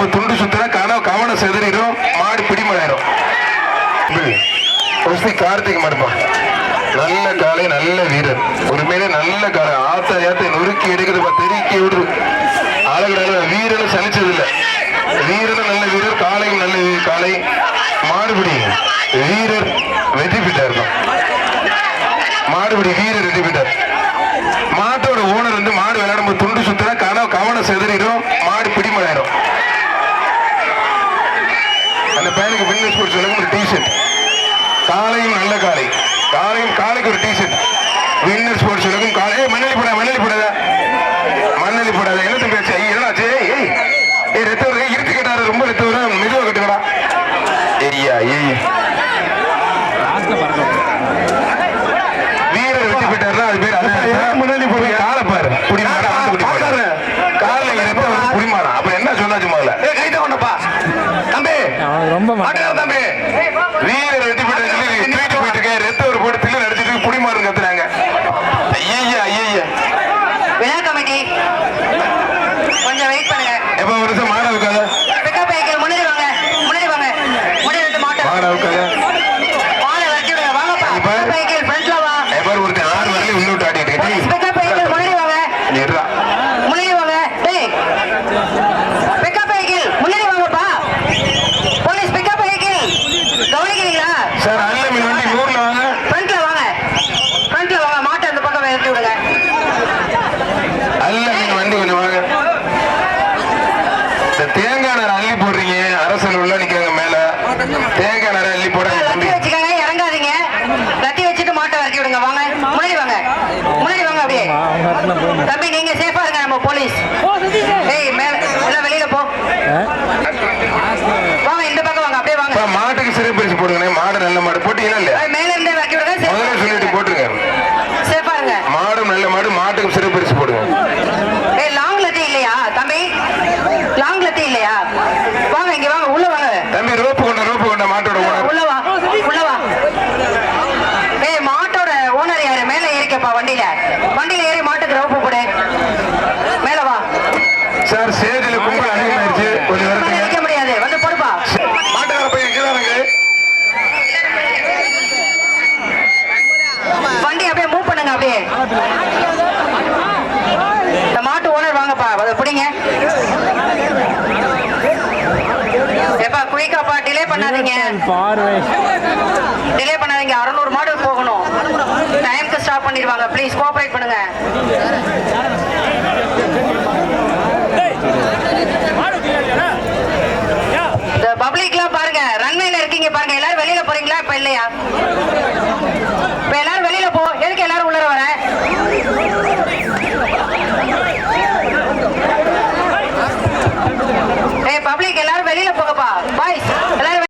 நம்ம துண்டு சுத்தினா கனவு கவனம் செதறிடும் மாடு பிடிமலாயிரும். கார்த்திக் மாடுப்பா. நல்ல காலை நல்ல வீரர். உண்மையிலே நல்ல காலை ஆத்த ஏத்த நொறுக்கி எடுக்குதுப்பா. தெருக்கி விடுது. அழகு வீரன் சலிச்சது இல்ல வீரனும் நல்ல வீரர் காலையும் நல்ல காலை மாடுபிடி வீரர் வெற்றி பெற்றார் மாடுபிடி வீரர் வெற்றி பெற்றார் மாட்டோட ஓனர் வந்து மாடு விளையாடும் போது துண்டு சுத்தினா கனவு கவனம் செதறிடும் மாடு பிடிமலாயிரும் அந்த பையனுக்கு பின்னஸ் ஸ்போர்ட்ஸ் ஒரு டிஷர்ட் காலையும் நல்ல காலை. காலையும் காலைக்கு ஒரு டிஷர்ட் அவனுக்கு ரொம்ப தம்பி. வீரர் வெட்டி போட்டு சொல்லி தூக்கிட்டு போயிட்டு இருக்கேன் ரத்த ஒரு போட்டு தில்லு அடிச்சிட்டு புடிமாறு கத்துறாங்க ஐயா ஐயா விழா கமிட்டி கொஞ்சம் வெயிட் பண்ணுங்க எப்ப ஒரு நிமிஷம் மாட உட்காத பிக்கப் வெஹிக்கிள் முன்னாடி வாங்க முன்னாடி வாங்க முன்னாடி வந்து மாட்டோம் மாட உட்காத மாலை வெட்டி விடுங்க வாங்கப்பா இப்ப? பிக்கப் வெஹிக்கிள் ஃப்ரண்ட்ல வா எப்ப ஒருத்தன் ஆறு வரலையும் உள்ளிட்டு ஆட்டிட்டு இருக்கேன் பிக்கப் வெஹிக்கிள் முன்னாடி வாங்க இருடா முன்னாடி வாங்க டேய் பிக்கப் வெஹிக்கிள் முன்னாடி வாங்கப்பா போலீஸ் பிக்கப் வெஹிக்கிள் கவனிக்கிறீங்களா சார் அல்ல மீன் வண்டி நூறுல வாங்க ஃப்ரண்ட்ல வாங்க ஃப்ரண்ட்ல வாங்க மாட்டை அந்த பக்கம் வெட்டி விடுங்க அல்ல மீன் வண்டி கொஞ்சம் வாங்க இந்த தேங்காய் நேரம் அள்ளி போடுறீங்க அரசல் உள்ள நிக்கிறாங்க மேல தேங்காய் நேரம் அள்ளி போட லத்தி வச்சுக்கோங்க இறங்காதீங்க. லத்தி வச்சுட்டு மாட்டை இறக்கி விடுங்க வாங்க. முன்னாடி வாங்க. முன்னாடி வாங்க அப்படியே. தம்பி நீங்க சேஃபா இருங்க நம்ம போலீஸ் ஏய் மேல எல்லாம் வெளியில போ. வாங்க இந்த பக்கம் வாங்க அப்படியே வாங்க. மாட்டுக்கு சிறை பரிசு போடுங்கண்ணே. மாடு நல்ல மாடு. போட்டீங்களா இல்லையா? ஏய், மேல இருந்தே இறக்கி விடுங்க முதல்ல சொல்லிட்டு போட்டுருங்க. சேஃபா இருங்க. மாடும் நல்ல மாடு மாட்டுக்கு சிறை பரிசு போடுங்க. ஏய் லாங் லத்தி இல்லையா தம்பி? லாங் லத்தி இல்லையா? வாங்க இங்க வாங்க உள்ள வாங்க. தம்பி ரோப்பு கொண்ட ரோப்பு கொண்ட மாட்டோட ஓனர். உள்ள வா உள்ள வா. ஏய் மாட்டோட ஓனர் யாரு? மேல ஏறிக்கப்பா வண்டியில. வண்டியில ஏறி மாட்டுக்கு ரோப்பு போடு. மேல வா. சார் ஸ்டேஜில் கும்பல் அதிகமாயிருச்சு. கொஞ்சம் நிக்க முடியாது. வந்து போடுப்பா. மாட்டுக்கார பையன் கீழே இருக்கு? வண்டி அப்படியே மூவ் பண்ணுங்க அப்படியே. இந்த மாட்டு ஓனர் வாங்கப்பா. அதை பிடிங்க. குயிக்காப்பா டிலே பண்ணாதீங்க. பார்வை. டிலே பண்ணாதீங்க அறுநூறு மாடு போகணும். டைம்க்கு ஸ்டாப் பண்ணிடுவாங்க. ப்ளீஸ் கோஆபரேட் பண்ணுங்க. இந்த பப்ளிக்லாம் பாருங்க ரன்வேல இருக்கீங்க பாருங்க. எல்லாரும் வெளியில போறீங்களா? இப்ப இல்லையா?